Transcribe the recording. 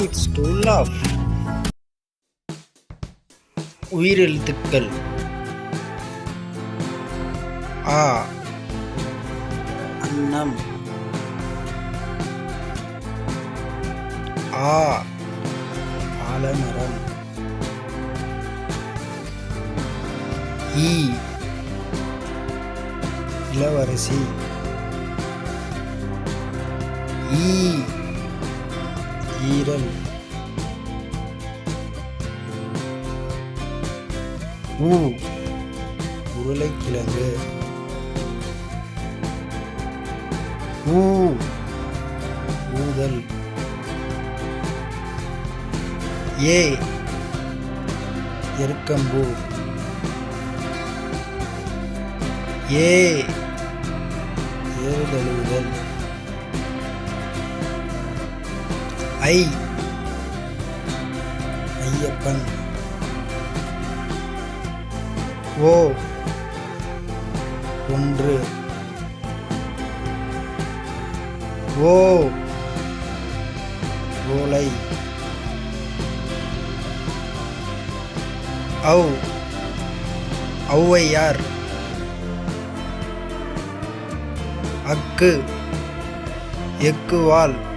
Kids to love உயிரெழுத்துக்கள். ஆ. அன்னம். ஆ. ஆலமரம். ஈ. இளவரசி. ஈ. ஈரல் ஊ உருளைக்கிழங்கு ஊ ஊதல் ஏ எருக்கம்பூ ஏ ஏறுதழுவுதல் ஐ. ஐயப்பன். ஓ. ஒன்று. ஓ. ஓலை. ஔ. ஔவையார். அக்கு. எக்குவால்